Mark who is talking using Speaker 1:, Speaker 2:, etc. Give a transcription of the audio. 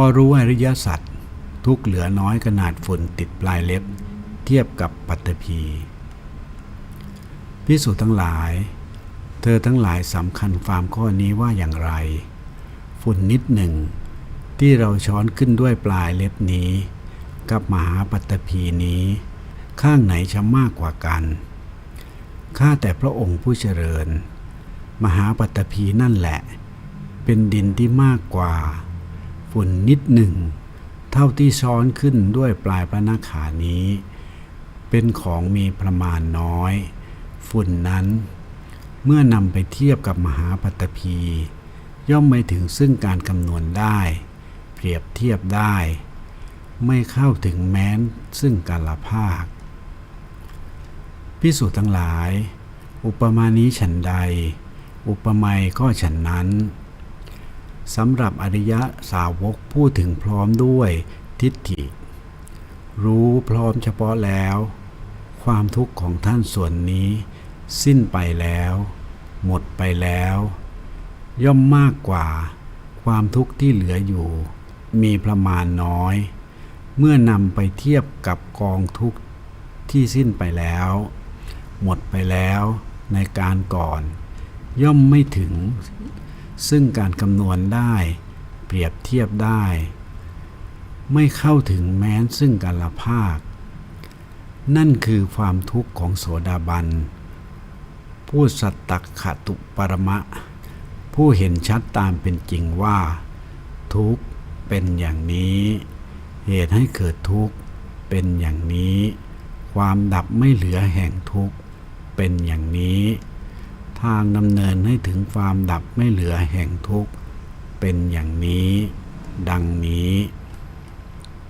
Speaker 1: อรู้อริยสัจทุกเหลือน้อยขนาดฝุ่นติดปลายเล็บ เทียบกับปัตตภีพิสูจน์ทั้งหลาย เธอทั้งหลายสำคัญความข้อนี้ว่าอย่างไร ฝุ่นนิดหนึ่ง ที่เราช้อนขึ้นด้วยปลายเล็บนี้ กับมหาปัตตภีนี้ ข้างไหนจะมากกว่ากันข้าแต่พระองค์ผู้เจริญ มหาปัตตภีนั่นแหละ เป็นดินที่มากกว่า ฝุ่นนิดหนึ่ง เท่าที่ช้อนขึ้นด้วยปลายพระนาขานี้ เป็นของมีประมาณน้อย ฝุ่นนั้น เมื่อนำไปเทียบกับมหาปัตตภีย่อมไม่ถึงซึ่งการคำนวณได้ เปรียบเทียบได้ ไม่เข้าถึงแม้นซึ่งกาลภาคพิสูจน์ทั้งหลาย อุปมานี้ฉันใด อุปไมยก็ฉันนั้น สำหรับอริยะสาวกพูดถึงพร้อมด้วยทิฏฐิ รู้พร้อมเฉพาะแล้ว ความทุกข์ของท่านส่วนนี้ สิ้นไปแล้ว หมดไปแล้ว ย่อมมากกว่า ความทุกข์ที่เหลืออยู่ มีประมาณน้อย เมื่อนำไปเทียบกับกองทุกข์ที่สิ้นไปแล้ว หมดไปแล้วในการก่อน ย่อมไม่ถึง ซึ่งการคำนวณได้ เปรียบเทียบได้ ไม่เข้าถึงแม้นซึ่งกาละภาค นั่นคือความทุกข์ของโสดาบัน ผู้สัตตขตุปรมะ ผู้เห็นชัดตามเป็นจริงว่า ทุกข์เป็นอย่างนี้ เหตุให้เกิดทุกข์เป็นอย่างนี้ ความดับไม่เหลือแห่งทุกข์เป็นอย่างนี้ ทางดำเนินให้ถึงความดับไม่เหลือแห่งทุกข์ เป็นอย่างนี้ ดังนี้